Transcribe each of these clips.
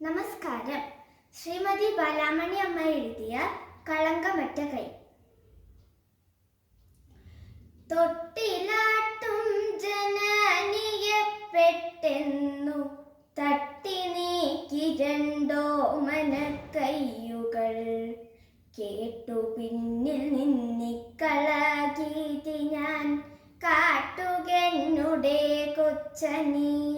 നമസ്കാരം. ശ്രീമതി ബാലാമണി അമ്മ എഴുതിയ കളങ്കമറ്റ കൈ. തൊട്ടിലാട്ടും ജനനിയെ പെട്ടെന്നു തട്ടി നീക്കി രണ്ടോ മനക്കയ്യുകൾ കേട്ടു പിന്നിൽ നിന്നിക്കളകീതി ഞാൻ കാട്ടുകെന്നുടെ കൊച്ചനിയെത്തിയേ.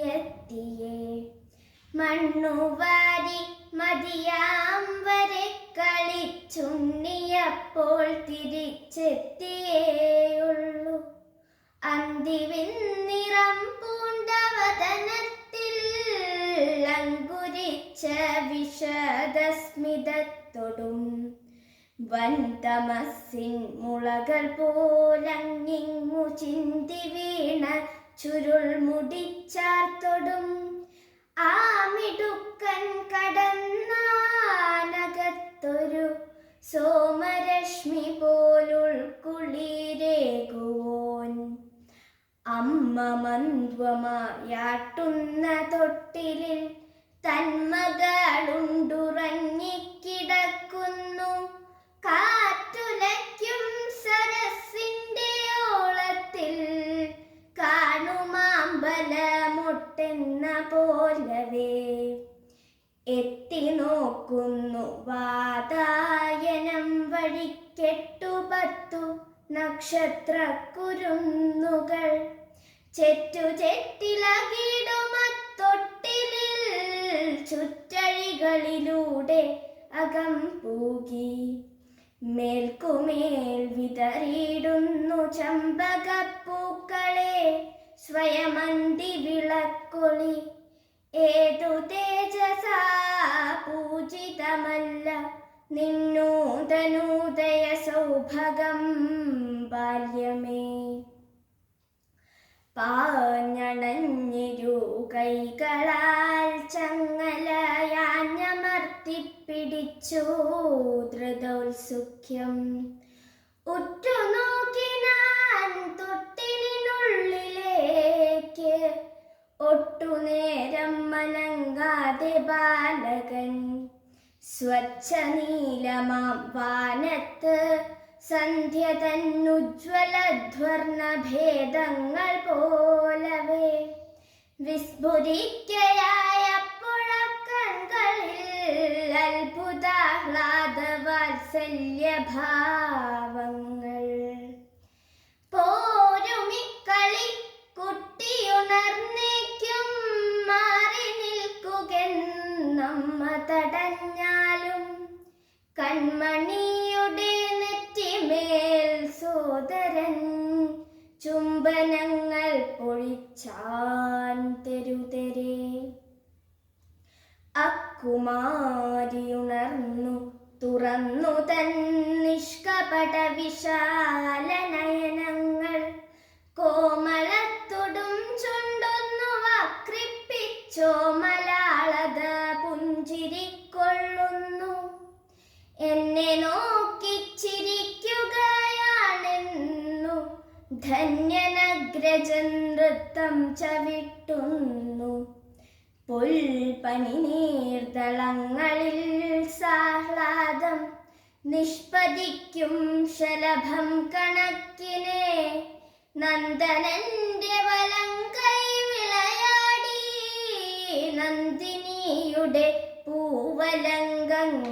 മണ്ണുവാരി മതിയാം വരെ കളിച്ചുണ്ണിയപ്പോൾ തിരിച്ചെത്തിയേയുള്ളൂ. അന്തിവിൻ നിറം പൂണ്ടവതനത്തിൽ അങ്കുരിച്ച വൻ തമസിൻ മുളകൾ പോലങ്ങിങ്ങു ചിന്തി വീണ ചുരുൾ മുടിച്ചാർത്തൊടും ആ മിടുക്കൻ കടന്നാനകത്തൊരു സോമരശ്മി പോലുൾക്കുളിരേകുവോൻ അമ്മ മന്വമായാട്ടുന്ന തൊട്ടിലിൽ തന്മകളുണ്ടുറങ്ങിക്കിടക്കുന്നു കാറ്റുലയ്ക്കും കാണുമാമ്പലമൊട്ടെന്ന പോലവേ. എത്തി നോക്കുന്നു വാതായനം വഴിക്കെട്ടു പത്തു നക്ഷത്രക്കുരുന്നുകൾ. ചെറ്റു ചെറ്റിലകിടുമത്തൊട്ടിലിൽ ചുറ്റഴികളിലൂടെ അകം പൂകി. മേൽക്കുമേൽ വിതറിയിടുന്നു ചമ്പകപ്പൂക്കളെ. സ്വയമന്തി വിളക്കൊളി ഏതു തേജസാ പൂജിതമല്ല. നിന്നൂതനൂതയ സൗഭഗം ബാല്യമേ. പാഞ്ഞണഞ്ഞിരു കൈകളാൽ ചങ്ങലയാഞ്ഞമർത്തിപ്പിടിച്ചു. ധൃതോത്സുഖ്യം ഉറ്റുനോക്കിനാൻ ഒട്ടുനേരം മലങ്കാതെ ബാലകൻ. സ്വച്ഛ നീലമാം വാനത്ത്. സന്ധ്യ തന്നുജ്വലധ്വർണ ഭേദങ്ങൾ പോലവേ. വിസ്ഫുരിക്കയായ പുഴക്കൺകളിൽ അത്ഭുതാഹ്ലാദവാത്സല്യഭാവങ്ങൾ വാത്സല്യ ഭാവങ്ങൾ പോരുമിക്കളി കുട്ടിയുണർന്നേക്കും തടഞ്ഞാലും കൺമണിയുടെ നെറ്റിമേൽ സോദരൻ ചുംബനങ്ങൾ പൊഴിച്ചാൻ അക്കുമാരി ഉണർന്നു തുറന്നു തൻ നിഷ്കപട വിശാല നയനങ്ങൾ കോമളത്തൊടും ചുണ്ടൊന്നു വക്രിപ്പിച്ചോ മലാളത ധന്യനഗ്രജൻ നൃത്തം ചവിട്ടുന്നു. പുൽപണി നീർത്തളങ്ങളിൽ സാഹ്ലാദം നിഷ്പതിക്കും ശലഭം കണക്കിനെ നന്ദനന്റെ വലം കൈ വിളയാടി. നന്ദിനിയുടെ പൂവലങ്കങ്ങളിൽ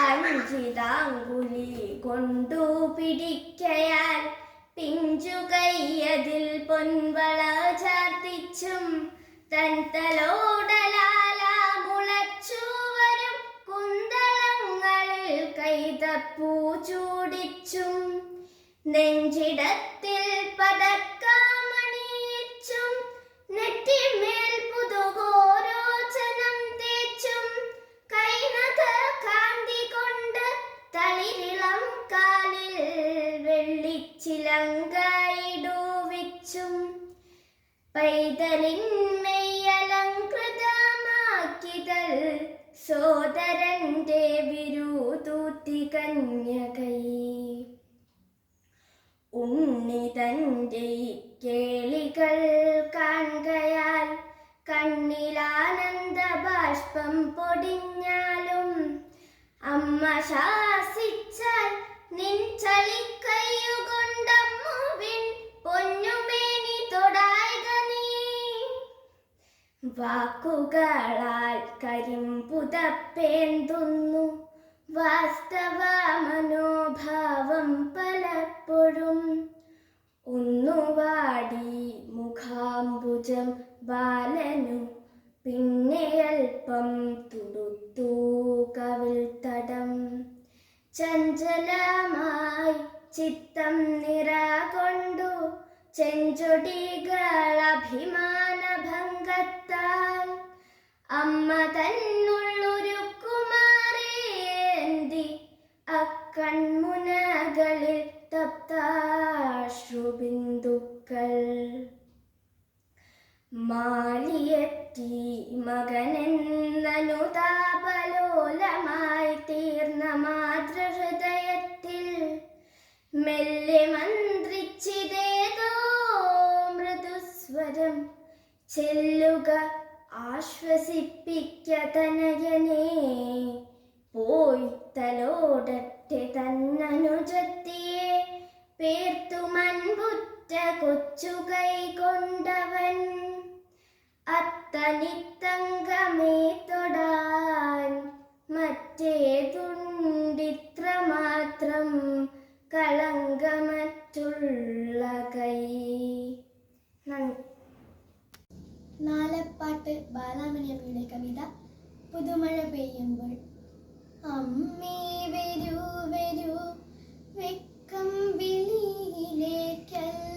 അഞ്ചിതാങ്കുലി കൊണ്ടു പിടിക്കയാൽ പിഞ്ചു കയ്യതിൽ പൊൻവള ചാർത്തിച്ചും തൻ തലോടലാല മുളച്ചു വരും കുന്തളങ്ങളിൽ കൈതപ്പൂ ചൂടിച്ചും നെഞ്ചിടത്തിൽ പതക്കാമണിയിച്ചും നെറ്റിമേൽ പൈതലിന്മയലങ്കൃതമാക്കിതൽ സോദരന്റെ വിരുതൂത്തി കന്യകൈ ഉണ്ണി തന്റെ കേളികൾ കാണുകയാൽ കണ്ണിലാനന്ദ ബാഷ്പം പൊടിഞ്ഞാലും അമ്മ ശാസിച്ചാൽ നിൻ ചളിക്കയ്യുകൊണ്ടമ്മുവിൻ പൊന്നുമേനി തൊടായിക നീ വാക്കുകളാൽ കരിമ്പുതപ്പേന്തുന്നു വാസ്തവ മനോഭാവം പലപ്പോഴും. ഒന്നുവാടി മുഖാംബുജം ബാലനു. പിന്നെ അല്പം തുടുത്തു കവിൽ തടം. ചഞ്ചലമായി ചിത്തം നിറ കൊണ്ടു ചെഞ്ചൊടികൾ അഭിമാന ഭംഗത്താൽ അമ്മ തന്നുള്ളൊരു കുമാരേന്തി അക്കൺമുനകളിൽ തപ്താശ്രുബിന്ദുക്കൾ. മാലിയെത്തി മകനെന്നനുതാപലോലമായി തീർന്ന മാതൃഹൃദയത്തിൽ മെല്ലെ മന്ത്രിച്ചിതേതോ മൃദുസ്വരം ചെല്ലുക ആശ്വസിപ്പിക്ക തനയനെ പോയി തലോടട്ടെ തന്നനുജത്തിയെ. പേർത്തു മൻപുറ്റ കൊച്ചു കൈ കൊണ്ടവൻ. അത്തനിത്തങ്കമേ തൊടാൻ മറ്റേതുണ്ടിത്ര മാത്രം കളങ്കമറ്റുള്ള കൈ. നന്ദി. നാലപ്പാട്ട് ബാലാമണിയമ്മയുടെ കവിത പുതുമഴ പെയ്യുമ്പോൾ. അമ്മേ വരൂ വരൂ വെക്കം വിളിയിലേക്കല്ലെങ്കിൽ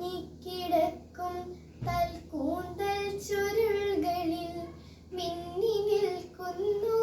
ചിന്നിക്കിടക്കും തൽക്കൂന്തൽ ചുരുൾകളിൽ മിന്നി നിൽക്കുന്നു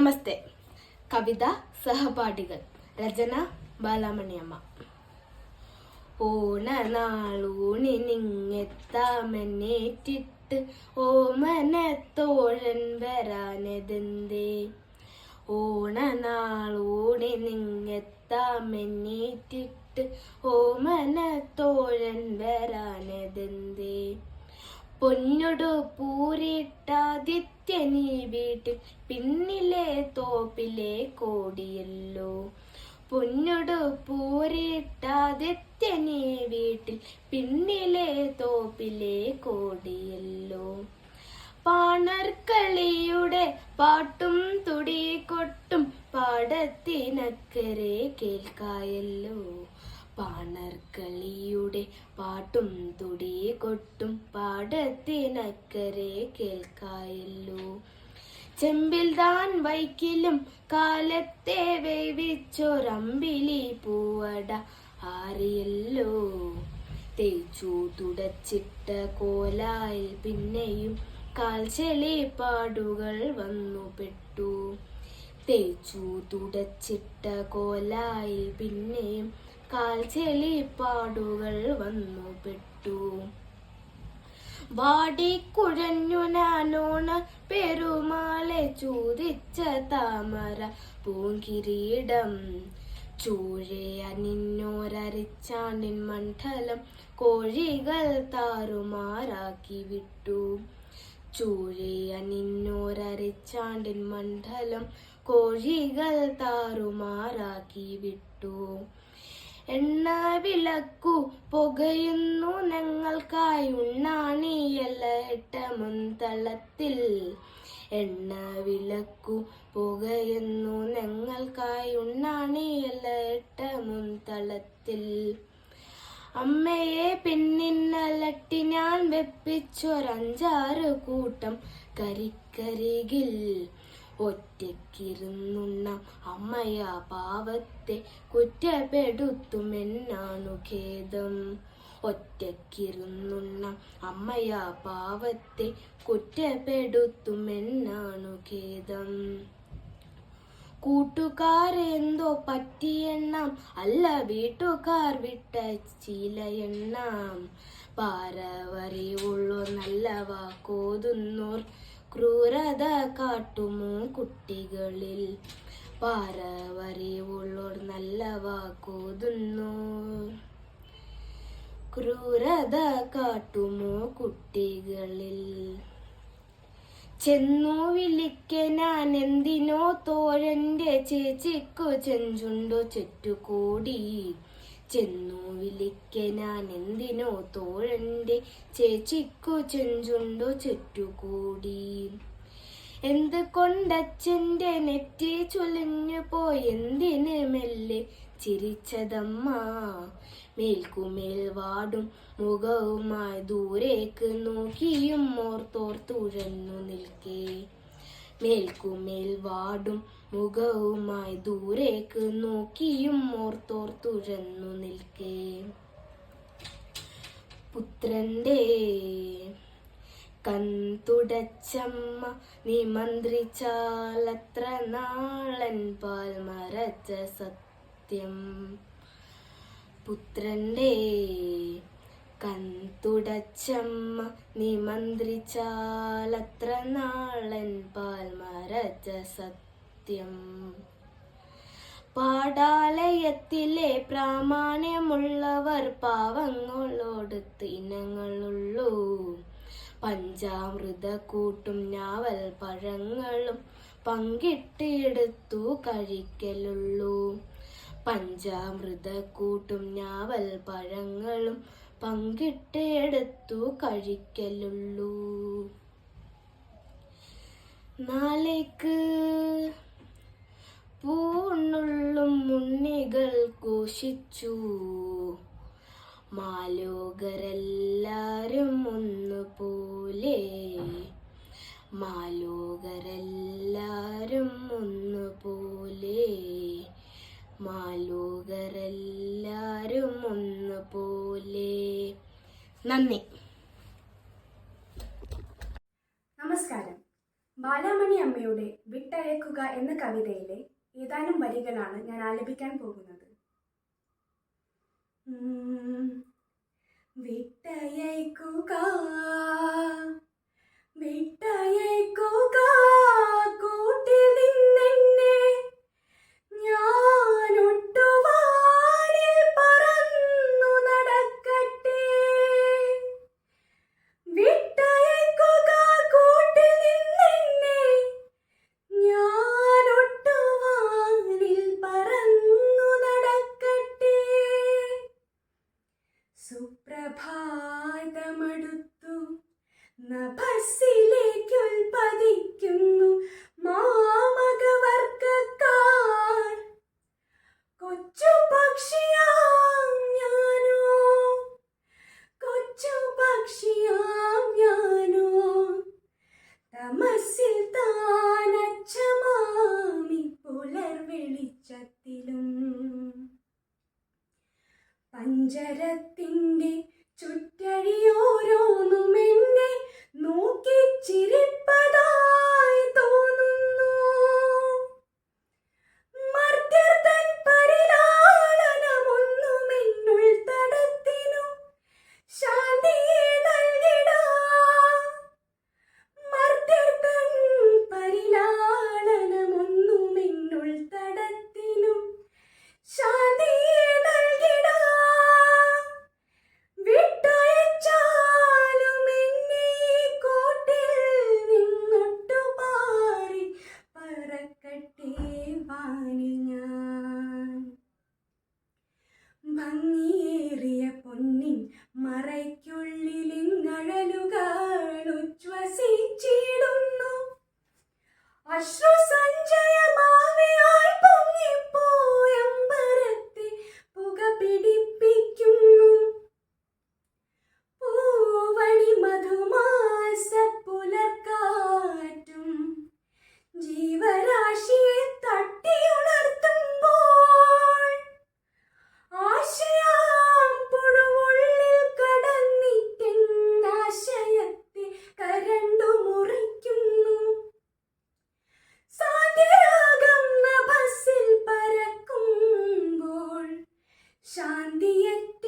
നമസ്തേ. കവിത സഹപാഠികൾ. രചന ബാലാമണിയമ്മ. ഓണനാളൂണി നിങ്ങെത്താമെന്നേറ്റിട്ട് ഓമനത്തോഴൻ വരാനതെന്തേ? ഓണനാളൂണി നിങ്ങെത്താമെന്നേറ്റിട്ട് ഓമനത്തോഴൻ വരാനതെന്തേ? പൊന്നൊടു പൂരിട്ടാദിത്യനീ വീട്ടിൽ പിന്നിലെ തോപ്പിലെ കോടിയല്ലോ. പൊന്നൊടു പൂരിട്ടാദിത്യനീ വീട്ടിൽ പിന്നിലെ തോപ്പിലെ കോടിയല്ലോ. പാണർക്കളിയുടെ പാട്ടും തുടികൊട്ടും പാടത്തിനക്കരെ കേൾക്കായല്ലോ. പാണർക്കളിയുടെ പാട്ടും തുടി കൊട്ടും പാടത്തിനക്കരെ കേൾക്കായല്ലോ. ചെമ്പിൽ താൻ വൈക്കിലും കാലത്തെ വേവിച്ചൊരമ്പിലി പൂവട ആറിയല്ലോ. തേച്ചു തുടച്ചിട്ട കോലായിൽ പിന്നെയും കാൽച്ചെളി പാടുകൾ വന്നു പെട്ടു. തേച്ചു തുടച്ചിട്ട കോലായിൽ പിന്നെയും കാൽച്ചെളി പാടുകൾ വന്നു പെട്ടു. വാടിക്കുഴഞ്ഞു നാനോണ പെരുമാളെ ചൂതിച്ച താമര പൂങ്കിരീടം. ചൂഴയ നിന്നോരരിച്ചാണ്ടിൻ മണ്ഡലം കോഴികൾ താറുമാറാക്കി വിട്ടു. ചൂഴയ നിന്നോരരിച്ചാണ്ടിൻ മണ്ഡലം കോഴികൾ താറുമാറാക്കി വിട്ടു. എണ്ണ വിളക്കു പുകയുന്നു ഞങ്ങൾക്കായി ഉണ്ണാണിയല്ല ഇട്ട മുൻതളത്തിൽ എണ്ണ വിളക്കു പുകയുന്നു ഞങ്ങൾക്കായി ഉണ്ണാണിയല്ല ഇട്ട മുൻതളത്തിൽ അമ്മയെ പിന്നിന്നലട്ടി ഞാൻ വെപ്പിച്ചൊരഞ്ചാറ് കൂട്ടം കരിക്കരികിൽ. ഒറ്റയ്ക്കിരുന്നുണ്ണ അമ്മയ പാവത്തെ. കുറ്റപ്പെടുത്തുമെന്നാണു ഖേദം. ഒറ്റക്കിരുന്നുണ്ണ അമ്മയ പാവത്തെ. കുറ്റപ്പെടുത്തുമെന്നാണു ഖേദം. കൂട്ടുകാരെന്തോ പറ്റിയെണ്ണാം. അല്ല വീട്ടുകാർ വിട്ട ചീലയെണ്ണാം. പാരവറിയുള്ളോ നല്ല വാക്കോതുന്നോർ. ക്രൂരത കാട്ടുമോ കുട്ടികളിൽ? പാരവറിവുള്ളോർ നല്ല വാക്കോതുന്നു. ക്രൂരത കാട്ടുമോ കുട്ടികളിൽ? ചെന്നു വിളിക്ക ഞാൻ എന്തിനോ തോഴന്റെ ചേച്ചിക്കു ചെഞ്ചുണ്ടോ ചുറ്റുകൂടി. ചെന്നു വിളിക്ക ഞാൻ എന്തിനോ തോഴന്റെ ചേച്ചിക്കു ചെഞ്ചുണ്ടോ ചുറ്റുകൂടി. എന്ത് കൊണ്ടച്ഛന്റെ നെറ്റി ചുലഞ്ഞു പോയെന്തിന് മെല്ലെ ചിരിച്ചതമ്മ. മേൽക്കുമേൽ വാടും മുഖവുമായി ദൂരേക്ക് നോക്കിയും ഓർത്തോർത്തുഴന്നു നിൽക്കേ. മേൽക്കുമേൽ വാടും മുഖവുമായി ദൂരേക്ക് നോക്കിയും ഓർത്തോർത്തുഴന്നു നിൽക്കേ. പുത്രന്റെ കൺതുടച്ചമ്മ നിമന്ത്രിച്ചാലത്ര നാളൻ പാൽ മറച്ച സത്യം. പുത്രന്റെ കൺതുടച്ചമ്മ നിമന്ത്രിച്ചാലത്ര നാളൻ പാൽ മറച്ച സത്യം. പാടാലയത്തിലെ പ്രാമാണ്യമുള്ളവർ പാവങ്ങളോടത്ത് ഇനങ്ങളുള്ളൂ. പഞ്ചാമൃത കൂട്ടും ഞാവൽ പഴങ്ങളും പങ്കിട്ടെടുത്തു കഴിക്കലുള്ളൂ. പഞ്ചാമൃത കൂട്ടും ഞാവൽ പഴങ്ങളും പങ്കിട്ടെടുത്തു കഴിക്കലുള്ളൂ. നാളേക്ക് പൂണ്ണുള്ളും മുന്നികൾ കോശിച്ചു മാലോകരെല്ലാരും ഒന്നുപോലെ മാലോകരെല്ലാരും ഒന്നുപോലെ മാലോകരെല്ലാരും ഒന്നുപോലെ. നന്ദി. നമസ്കാരം. ബാലാമണി അമ്മയുടെ വിട്ടയക്കുക എന്ന കവിതയിലെ ഏതാനും വരികളാണ് ഞാൻ ആലപിക്കാൻ പോകുന്നത്. വിട്ടയക്കുക വിട്ടയക്കുക പഞ്ചരത്തിൻ്റെ ശാന്തിയത്തിൻ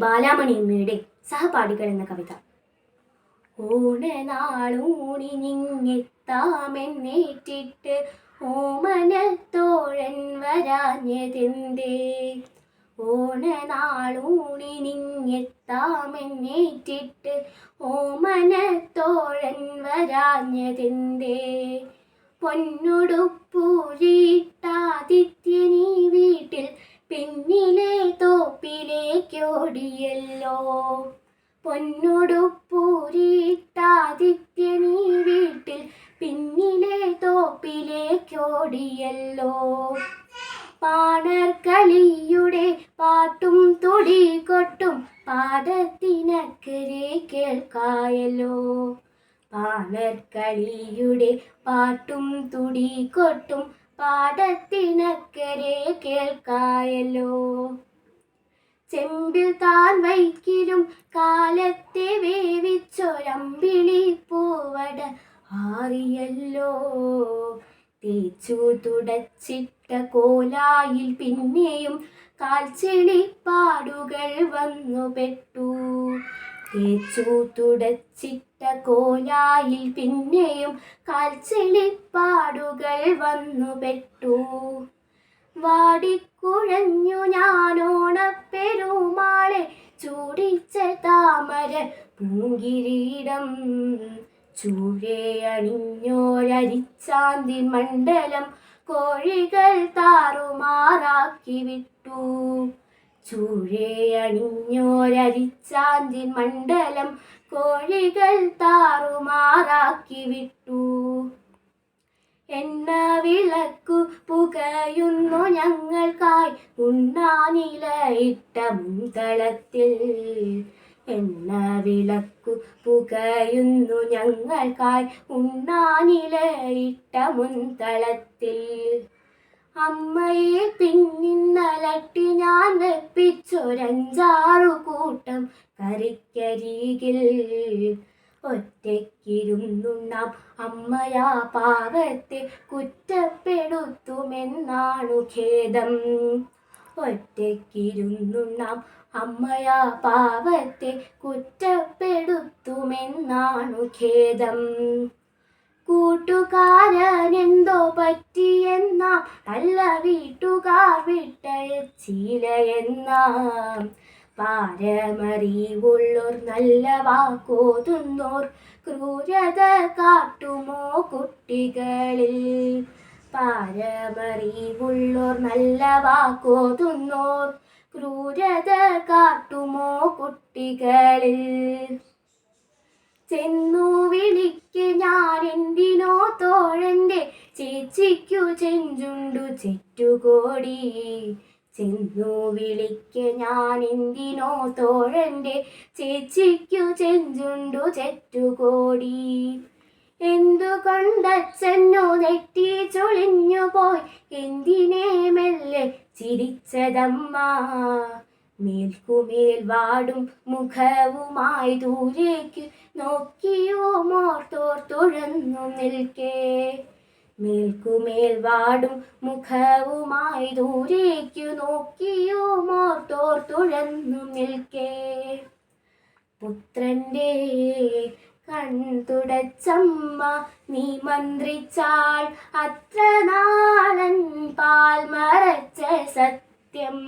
നമസ്കാരം ശ്രീമതി ബാലാമണി അമ്മയുടെ സഹപാഠികൾ എന്ന കവിത. ഓണനാളൂണി നിങ്ങെത്താമെന്നേറ്റിട്ട് ഓമനത്തോഴൻ വരാഞ്ഞതെന്തേ? ഓണനാളൂണി നിങ്ങെത്താമെന്നേറ്റിട്ട് ഓമനത്തോഴൻ വരാഞ്ഞതെന്തേ? പൊന്നുടുപ്പൂരിട്ടാതിത്യനീ വീട്ടിൽ പിന്നിലെ തോപ്പിലേക്കോടിയല്ലോ. പൊന്നുടുപ്പൂരിട്ടാദിത്യനീ വീട്ടിൽ പിന്നിലെ തോപ്പിലേക്കോടിയല്ലോ. പാണർക്കളിയുടെ പാട്ടും തുടി കൊട്ടും പാടത്തിനക്കരെ കേൾക്കായല്ലോ. പാണർക്കളിയുടെ പാട്ടും തുടി കൊട്ടും പാടത്തിനക്കരെ കേൾക്കായല്ലോ. ചെമ്പിൽ താൻ വൈക്കിലും കാലത്തെ വേവിച്ചൊരമ്പിളി പൂവട ആറിയല്ലോ. തേച്ചു തുടച്ചിട്ട കോലായിൽ പിന്നെയും കാൽച്ചെളിപ്പാടുകൾ വന്നു പെട്ടു. തേച്ചു തുടച്ചിട്ട കോലായിൽ പിന്നെയും കാൽച്ചെളിപ്പാടുകൾ വന്നു പെട്ടു. വാടിക്കുഴഞ്ഞു ഞാനോണപ്പെരുമാളെ ചൂടിച്ച താമര പൂങ്കിരീടം ചൂഴെ അണിഞ്ഞോരരിച്ചാന്തി മണ്ഡലം കോഴികൾ താറുമാറാക്കി വിട്ടു. ചൂഴെ അണിഞ്ഞോരരിച്ചാന്തി മണ്ഡലം കോഴികൾ താറുമാറാക്കി വിട്ടു എണ്ണ വിളക്കു പുകയുന്നു ഞങ്ങൾക്കായി. ഉണ്ണാനിലയിട്ട മുന്തളത്തിൽ എണ്ണ വിളക്കു പുകയുന്നു ഞങ്ങൾക്കായി. ഉണ്ണാനിലയിട്ട മുന്തളത്തിൽ അമ്മയെ പിന്നിന്നലട്ടി ഞാൻ വെപ്പിച്ചൊരഞ്ചാറു കൂട്ടം കറിക്കരികിൽ ഒറ്റയ്ക്കിരുന്നുണ്ണാം അമ്മയാ പാവത്തെ കുറ്റപ്പെടുത്തുമെന്നാണു ഖേദം. ഒറ്റയ്ക്കിരുന്നുണ്ണാം അമ്മയാ പാവത്തെ കുറ്റപ്പെടുത്തുമെന്നാണു ഖേദം. കൂട്ടുകാരനെന്തോ പറ്റിയെന്നാം നല്ല വീട്ടുകാർ വിട്ടയച്ചിലയെന്നാം പാരമറിവുള്ളോർ നല്ല വാക്കോതുന്നോർ. ക്രൂരത കാട്ടുമോ കുട്ടികളിൽ. പാരമറിവുള്ളോർ നല്ല വാക്കോതുന്നോർ. ക്രൂരത കാട്ടുമോ കുട്ടികളിൽ. ചെന്നു വിളിക്ക് ഞാൻ എന്തിനോ തോഴന്റെ ചേച്ചിക്കു ചെഞ്ചുണ്ടു ചെറ്റുകോടി. ചെന്നു വിളിക്ക് ഞാൻ എന്തിനോ തോഴന്റെ ചേച്ചിക്കു ചെഞ്ചുണ്ടു ചെറ്റുകോടി. എന്തുകൊണ്ടച്ഛനോ നെറ്റി ചൊളിഞ്ഞു പോയി എന്തിനേ മെല്ലെ ചിരിച്ചതമ്മ? മേൽക്കുമേൽ വാടും മുഖവുമായി ദൂരേക്ക് നോക്കിയോ മോർത്തോർ തുഴന്നു നിൽക്കേ. മേൽക്കുമേൽ വാടും മുഖവുമായി ദൂരേക്ക് നോക്കിയോ മോർത്തോർ തുഴന്നു നിൽക്കേ. പുത്രന്റെ കൺതുടച്ചമ്മ നീ മന്ത്രിച്ചാൾ അത്ര നാളൻ പാൽ മറച്ച സത്യം.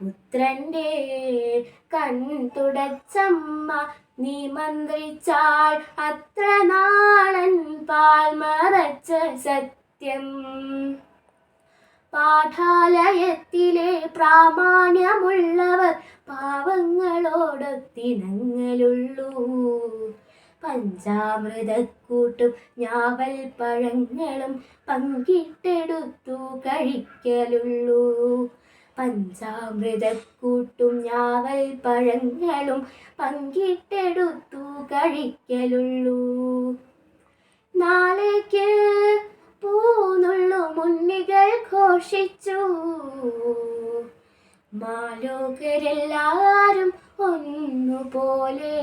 പുത്രന്റെ കൺതുടച്ചമ്മ നീ മന്ത്രിച്ചാൽ അത്ര നാളൻ പാൽ മറച്ച സത്യം. പാഠാലയത്തിലെ പ്രാമാണ്യമുള്ളവർ പാവങ്ങളോടൊത്തിനങ്ങളുള്ളൂ പഞ്ചാമൃതക്കൂട്ടും ഞാവൽ പഴങ്ങളും പങ്കിട്ടെടുത്തു കഴിക്കലുള്ളൂ. പഞ്ചാമൃതക്കൂട്ടും ഞാവൽ പഴങ്ങളും പങ്കിട്ടെടുത്തു കഴിക്കലുള്ളൂ. നാളേക്ക് പൂന്നുള്ളു മുന്നികൾ ഘോഷിച്ചു. മാലോകരെല്ലാരും ഒന്നുപോലെ.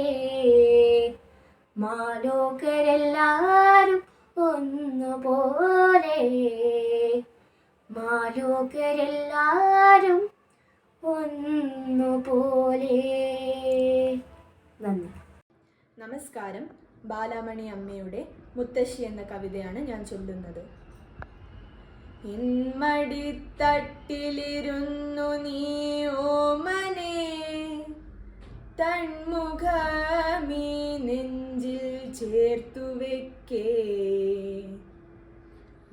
മാലോകരെല്ലാരും ഒന്നുപോലെ. മാലോകരെല്ലാരും ഒന്നുപോലെ. നന്ദി. നമസ്കാരം. ബാലാമണി അമ്മയുടെ മുത്തശ്ശി എന്ന കവിതയാണ് ഞാൻ ചൊല്ലുന്നത്. ഇന്മടിത്തട്ടിലിരുന്നു നീ ഓമനെ തൺമുഖമീ നെഞ്ചിൽ ചേർത്തു വെക്കേ.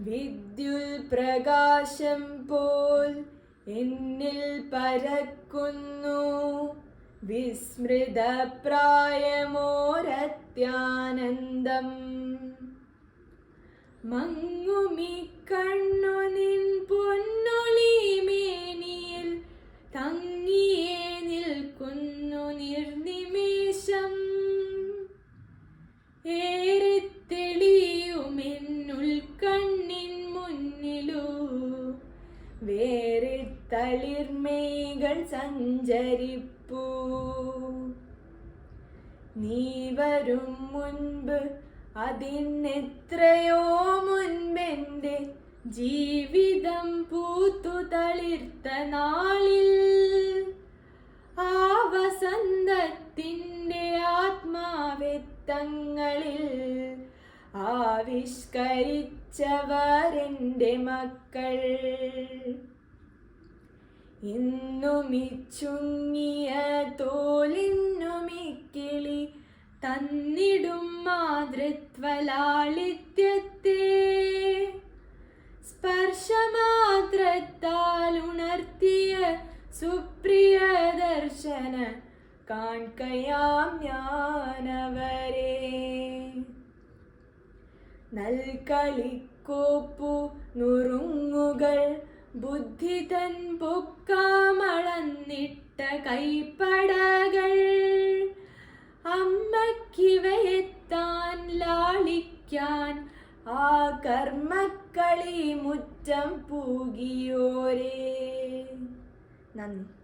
വിദ്യുൽ പ്രകാശം പോൽ എന്നിൽ പരക്കുന്നു. വിസ്മൃതപ്രായമോരത്യാനന്ദം. മങ്ങുമി കണ്ണു നിൻ പൊന്നൊളിമേനിയിൽ തങ്ങിയേ നിൽക്കുന്നു നിർനിമേഷം. ഏറെ തെളിയുമെന്നുൾ കണ്ണിൻ മുന്നിലു വേറെ തളിർമേകൾ സഞ്ചരിപ്പൂ. നീ വരും മുൻപ് അതിനെത്രയോ മുൻപെന്റെ ജീവിതം പൂത്തു തളിർത്ത നാളിൽ ആ വസന്തത്തിന്റെ ആത്മാവെത്തങ്ങളിൽ ആവിഷ്കരിച്ചവരെന്റെ മക്കൾ. ഇന്നുമിച്ചുങ്ങിയ തോലിന്നുമിക്കിളി തന്നിടും മാതൃത്വലാളിത്യത്തെ. സ്പർശമാത്രത്താൽ ഉണർത്തിയ സുപ്രിയ ദർശന കാൺകയാം ഞാനവരെ. നൽകളിക്കോപ്പു നുറുങ്ങുകൾ. ബുദ്ധി തൻ പൊക്കാമളന്നിട്ട കൈപ്പടകൾ. അമ്മക്കിവയെത്താൻ ലാളിക്കാൻ ആ കർമ്മക്കളി മുറ്റം പൂകിയോരേ. നന്ദി.